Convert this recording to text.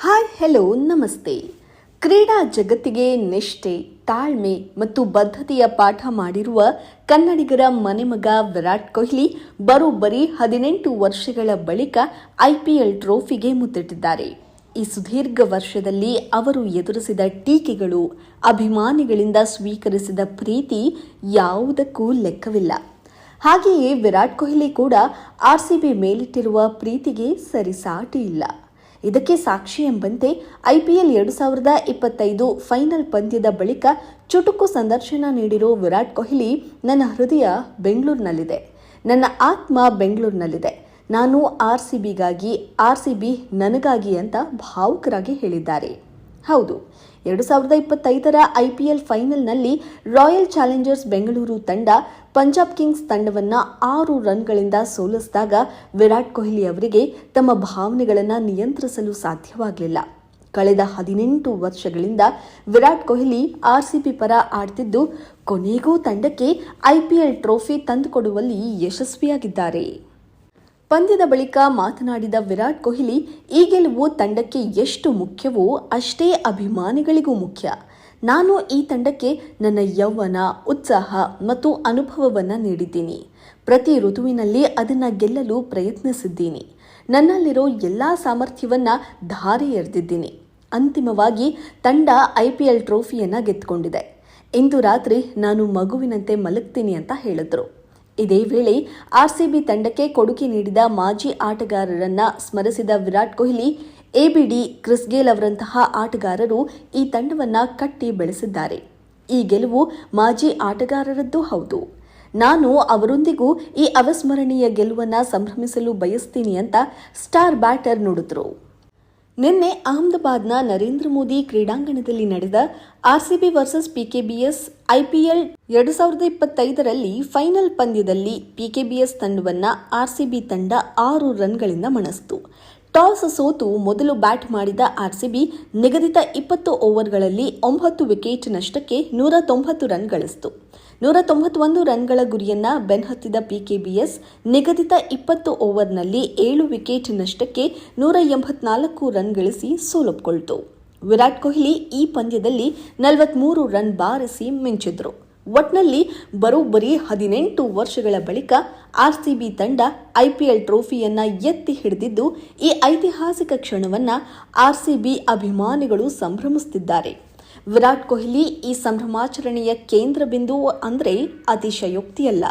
Hi hello ನಮಸ್ತೆ. ಕ್ರೀಡಾ ಜಗತ್ತಿಗೆ ನಿಷ್ಠೆ, ತಾಳ್ಮೆ ಮತ್ತು ಬದ್ಧತೆಯ ಪಾಠ ಮಾಡಿರುವ ಕನ್ನಡಿಗರ ಮನೆಮಗ ವಿರಾಟ್ ಕೊಹ್ಲಿ ಬರೋಬ್ಬರಿ ಹದಿನೆಂಟು ವರ್ಷಗಳ ಬಳಿಕ ಐಪಿಎಲ್ ಟ್ರೋಫಿಗೆ ಮುತ್ತಿಟ್ಟಿದ್ದಾರೆ. ಈ ಸುದೀರ್ಘ ವರ್ಷದಲ್ಲಿ ಅವರು ಎದುರಿಸಿದ ಟೀಕೆಗಳು, ಅಭಿಮಾನಿಗಳಿಂದ ಸ್ವೀಕರಿಸಿದ ಪ್ರೀತಿ ಯಾವುದಕ್ಕೂ ಲೆಕ್ಕವಿಲ್ಲ. ಹಾಗೆಯೇ ವಿರಾಟ್ ಕೊಹ್ಲಿ ಕೂಡ ಆರ್ಸಿಬಿ ಮೇಲಿಟ್ಟಿರುವ ಪ್ರೀತಿಗೆ ಸರಿಸಾಟಿ ಇಲ್ಲ. ಇದಕ್ಕೆ ಸಾಕ್ಷಿ ಎಂಬಂತೆ ಐಪಿಎಲ್ ಎರಡು ಸಾವಿರದ ಇಪ್ಪತ್ತೈದು ಫೈನಲ್ ಪಂದ್ಯದ ಬಳಿಕ ಚುಟುಕು ಸಂದರ್ಶನ ನೀಡಿರೋ ವಿರಾಟ್ ಕೊಹ್ಲಿ ನನ್ನ ಹೃದಯ ಬೆಂಗಳೂರಿನಲ್ಲಿದೆ. ನನ್ನ ಆತ್ಮ ಬೆಂಗಳೂರಿನಲ್ಲಿದೆ. ನಾನು ಆರ್ ಸಿ ಬಿಗಾಗಿ, ಆರ್ ಸಿ ಬಿ ನನಗಾಗಿ ಅಂತ ಭಾವುಕರಾಗಿ ಹೇಳಿದ್ದಾರೆ. ಹೌದು, ಎರಡು ಸಾವಿರದ ಇಪ್ಪತ್ತೈದರ ಐಪಿಎಲ್ ಫೈನಲ್ನಲ್ಲಿ ರಾಯಲ್ ಚಾಲೆಂಜರ್ಸ್ ಬೆಂಗಳೂರು ತಂಡ ಪಂಜಾಬ್ ಕಿಂಗ್ಸ್ ತಂಡವನ್ನು ಆರು ರನ್ಗಳಿಂದ ಸೋಲಿಸಿದಾಗ ವಿರಾಟ್ ಕೊಹ್ಲಿ ಅವರಿಗೆ ತಮ್ಮ ಭಾವನೆಗಳನ್ನು ನಿಯಂತ್ರಿಸಲು ಸಾಧ್ಯವಾಗಲಿಲ್ಲ. ಕಳೆದ ಹದಿನೆಂಟು ವರ್ಷಗಳಿಂದ ವಿರಾಟ್ ಕೊಹ್ಲಿ ಆರ್ಸಿಬಿ ಪರ ಆಡ್ತಿದ್ದು, ಕೊನೆಗೂ ತಂಡಕ್ಕೆ ಐಪಿಎಲ್ ಟ್ರೋಫಿ ತಂದುಕೊಡುವಲ್ಲಿ ಯಶಸ್ವಿಯಾಗಿದ್ದಾರೆ. ಪಂದ್ಯದ ಬಳಿಕ ಮಾತನಾಡಿದ ವಿರಾಟ್ ಕೊಹ್ಲಿ, ಈ ಗೆಲುವು ತಂಡಕ್ಕೆ ಎಷ್ಟು ಮುಖ್ಯವೋ ಅಷ್ಟೇ ಅಭಿಮಾನಿಗಳಿಗೂ ಮುಖ್ಯ. ನಾನು ಈ ತಂಡಕ್ಕೆ ನನ್ನ ಯೌವನ, ಉತ್ಸಾಹ ಮತ್ತು ಅನುಭವವನ್ನು ನೀಡಿದ್ದೀನಿ. ಪ್ರತಿ ಋತುವಿನಲ್ಲಿ ಅದನ್ನು ಗೆಲ್ಲಲು ಪ್ರಯತ್ನಿಸಿದ್ದೀನಿ. ನನ್ನಲ್ಲಿರೋ ಎಲ್ಲ ಸಾಮರ್ಥ್ಯವನ್ನು ಧಾರೆ ಎರೆದಿದ್ದೀನಿ. ಅಂತಿಮವಾಗಿ ತಂಡ ಐ ಪಿ ಎಲ್ ಟ್ರೋಫಿಯನ್ನು ಗೆದ್ದುಕೊಂಡಿದೆ. ಇಂದು ರಾತ್ರಿ ನಾನು ಮಗುವಿನಂತೆ ಮಲಗ್ತೀನಿ ಅಂತ ಹೇಳಿದ್ರು. ಇದೇ ವೇಳೆ ಆರ್ಸಿಬಿ ತಂಡಕ್ಕೆ ಕೊಡುಗೆ ನೀಡಿದ ಮಾಜಿ ಆಟಗಾರರನ್ನ ಸ್ಮರಿಸಿದ Virat Kohli, ABD Chris Gayle ಅವರಂತಹ ಆಟಗಾರರು ಈ ತಂಡವನ್ನ ಕಟ್ಟಿ ಬೆಳೆಸಿದ್ದಾರೆ. ಈ ಗೆಲುವು ಮಾಜಿ ಆಟಗಾರರದ್ದು ಹೌದು. ನಾನು ಅವರೊಂದಿಗೂ ಈ ಅವಿಸ್ಮರಣೀಯ ಗೆಲುವನ್ನ ಸಂಭ್ರಮಿಸಲು ಬಯಸ್ತೀನಿ ಅಂತ ಸ್ಟಾರ್ ಬ್ಯಾಟರ್ ನುಡಿದ್ರು. ನಿನ್ನೆ ಅಹಮದಾಬಾದ್ನ ನರೇಂದ್ರ ಮೋದಿ ಕ್ರೀಡಾಂಗಣದಲ್ಲಿ ನಡೆದ ಆರ್ಸಿಬಿ ವರ್ಸಸ್ ಪಿಕೆಬಿಎಸ್ ಐಪಿಎಲ್ ಎರಡು ಸಾವಿರದ ಇಪ್ಪತ್ತೈದರಲ್ಲಿ ಫೈನಲ್ ಪಂದ್ಯದಲ್ಲಿ ಪಿಕೆಬಿಎಸ್ ತಂಡವನ್ನು ಆರ್ಸಿಬಿ ತಂಡ ಆರು ರನ್ಗಳಿಂದ ಮಣಿಸಿತು. ಟಾಸ್ ಸೋತು ಮೊದಲು ಬ್ಯಾಟ್ ಮಾಡಿದ ಆರ್ಸಿಬಿ ನಿಗದಿತ ಇಪ್ಪತ್ತು ಓವರ್ಗಳಲ್ಲಿ ಒಂಬತ್ತು ವಿಕೆಟ್ ನಷ್ಟಕ್ಕೆ ನೂರ ತೊಂಬತ್ತು ರನ್ ಗಳಿಸಿತು. ನೂರ ತೊಂಬತ್ತೊಂದು ರನ್ಗಳ ಗುರಿಯನ್ನ ಬೆನ್ಹತ್ತಿದ ಪಿಕೆಬಿಎಸ್ ನಿಗದಿತ ಇಪ್ಪತ್ತು ಓವರ್ನಲ್ಲಿ ಏಳು ವಿಕೆಟ್ ನಷ್ಟಕ್ಕೆ ನೂರ ಎಂಬತ್ನಾಲ್ಕು ರನ್ ಗಳಿಸಿ ಸೋಲೊಪ್ಪಿಕೊಳ್ತು ವಿರಾಟ್ ಕೊಹ್ಲಿ ಈ ಪಂದ್ಯದಲ್ಲಿ ನಲವತ್ಮೂರು ರನ್ ಬಾರಿಸಿ ಮಿಂಚಿದ್ರು. ಒಟ್ನಲ್ಲಿ ಬರೋಬ್ಬರಿ ಹದಿನೆಂಟು ವರ್ಷಗಳ ಬಳಿಕ ಆರ್ಸಿಬಿ ತಂಡ ಐಪಿಎಲ್ ಟ್ರೋಫಿಯನ್ನ ಎತ್ತಿ ಹಿಡಿದಿದ್ದು, ಈ ಐತಿಹಾಸಿಕ ಕ್ಷಣವನ್ನ ಆರ್ಸಿಬಿ ಅಭಿಮಾನಿಗಳು ಸಂಭ್ರಮಿಸುತ್ತಿದ್ದಾರೆ. ವಿರಾಟ್ ಕೊಹ್ಲಿ ಈ ಸಂಭ್ರಮಾಚರಣೆಯ ಕೇಂದ್ರ ಬಿಂದು ಅಂದರೆ ಅತಿಶಯೋಕ್ತಿಯಲ್ಲ.